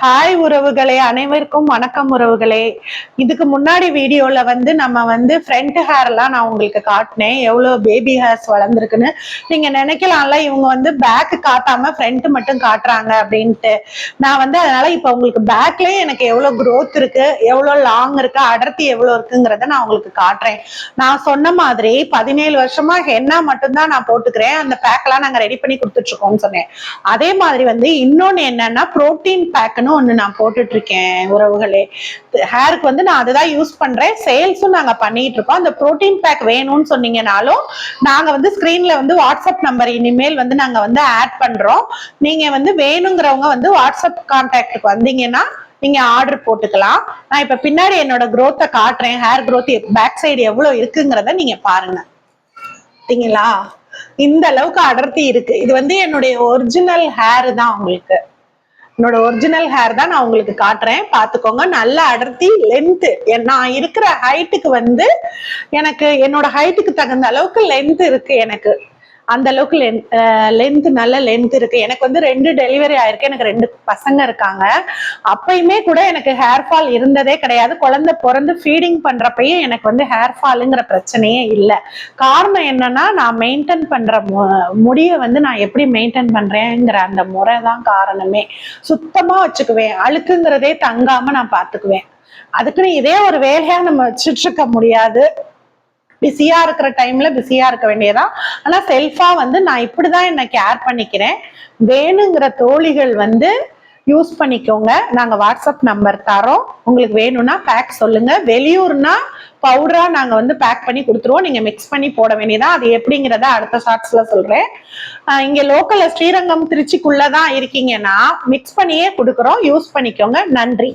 Hi உறவுகளே அனைவருக்கும் வணக்கம் உறவுகளே. இதுக்கு முன்னாடி வீடியோல வந்து நம்ம வந்து ஃப்ரண்ட் ஹேர்லாம் நான் உங்களுக்கு காட்டினேன். எவ்வளோ பேபி ஹேர்ஸ் வளர்ந்துருக்குன்னு. நீங்க நினைக்கலாம்ல இவங்க வந்து பேக் காட்டாம ஃப்ரண்ட் மட்டும் காட்டுறாங்க அப்படின்ட்டு. நான் வந்து அதனால இப்போ உங்களுக்கு பேக்லயே எனக்கு எவ்வளோ க்ரோத் இருக்கு எவ்வளோ லாங் இருக்கு அடர்த்தி எவ்வளோ இருக்குங்கிறத நான் உங்களுக்கு காட்டுறேன். நான் சொன்ன மாதிரி பதினேழு வருஷமா ஹென்னா மட்டும்தான் நான் போட்டுக்கிறேன். அந்த பேக்லாம் நாங்கள் ரெடி பண்ணி கொடுத்துட்டு இருக்கோம்னு சொன்னேன். அதே மாதிரி வந்து இன்னொன்று என்னன்னா புரோட்டீன் பேக்னு ஒன்று நான் போட்டுட்டு இருக்கேன் உறவுகளே ஹேருக்கு வந்து நான் அதுதான் யூஸ் பண்ணுறேன் சேல்ஸும் நாங்கள் பண்ணிகிட்டு இருக்கோம் அந்த புரோட்டீன் பேக் வேணும்னு சொன்னீங்கனாலும் நாங்கள் வந்து ஸ்க்ரீனில் வந்து வாட்ஸ்அப் நம்பர் இனிமேல் வந்து நாங்கள் வந்து ஆட் பண்ணுறோம் நீங்கள் வந்து வேணுங்கிறவங்க வந்து வாட்ஸ்அப் கான்டாக்டுக்கு வந்தீங்கன்னா நீங்க ஆர்டர் போட்டுக்கலாம். நான் இப்ப பின்னாடி என்னோட க்ரோத்தை காட்டுறேன். ஹேர் க்ரோத் பேக் சைடு எவ்வளவு இருக்குங்கிறத நீங்க பாருங்க. பார்த்தீங்களா இந்த அளவுக்கு அடர்த்தி இருக்கு. இது வந்து என்னுடைய ஒரிஜினல் ஹேர் தான் உங்களுக்கு. என்னோட ஒரிஜினல் ஹேர் தான் நான் உங்களுக்கு காட்டுறேன். பார்த்துக்கோங்க. நல்ல அடர்த்தி லென்த்து நான் இருக்கிற ஹைட்டுக்கு வந்து எனக்கு என்னோட ஹைட்டுக்கு தகுந்த அளவுக்கு லென்த் இருக்கு எனக்கு. அந்த அளவுக்கு லென்த் நல்ல லென்த் இருக்கு. எனக்கு வந்து ரெண்டு டெலிவரி ஆயிருக்கு. எனக்கு ரெண்டு பசங்க இருக்காங்க. அப்பயுமே கூட எனக்கு ஹேர் ஃபால் இருந்ததே கிடையாது. குழந்தை பிறந்து ஃபீடிங் பண்றப்பயும் எனக்கு வந்து ஹேர் ஃபாலுங்கிற பிரச்சனையே இல்லை. காரணம் என்னன்னா நான் மெயின்டைன் பண்ற மு- முடியை வந்து நான் எப்படி மெயின்டைன் பண்றேங்கிற அந்த முறை தான் காரணமே. சுத்தமா வச்சுக்குவேன். அழுக்குங்கிறதே தங்காம நான் பாத்துக்குவேன். அதுக்குன்னு இதே ஒரு வேலையா நம்ம வச்சுட்டு இருக்க முடியாது. பிஸியா இருக்கிற டைம்ல பிஸியா இருக்க வேண்டியதான் ஆனா செல்ஃபா வந்து நான் இப்படிதான் என்ன கேர் பண்ணிக்கிறேன். வேணுங்கிற தோழிகள் வந்து யூஸ் பண்ணிக்கோங்க. நாங்க வாட்ஸ்அப் நம்பர் தரோம். உங்களுக்கு வேணும்னா பேக் சொல்லுங்க. வெளியூர்னா பவுடரா நாங்க வந்து பேக் பண்ணி கொடுத்துருவோம். நீங்க மிக்ஸ் பண்ணி போட வேண்டியதான் அது எப்படிங்கிறத அடுத்த ஷார்ட்ஸ்ல சொல்றேன். இங்க லோக்கல்ல ஸ்ரீரங்கம் திருச்சிக்குள்ளதான் இருக்கீங்கன்னா மிக்ஸ் பண்ணியே கொடுக்குறோம். யூஸ் பண்ணிக்கோங்க. நன்றி.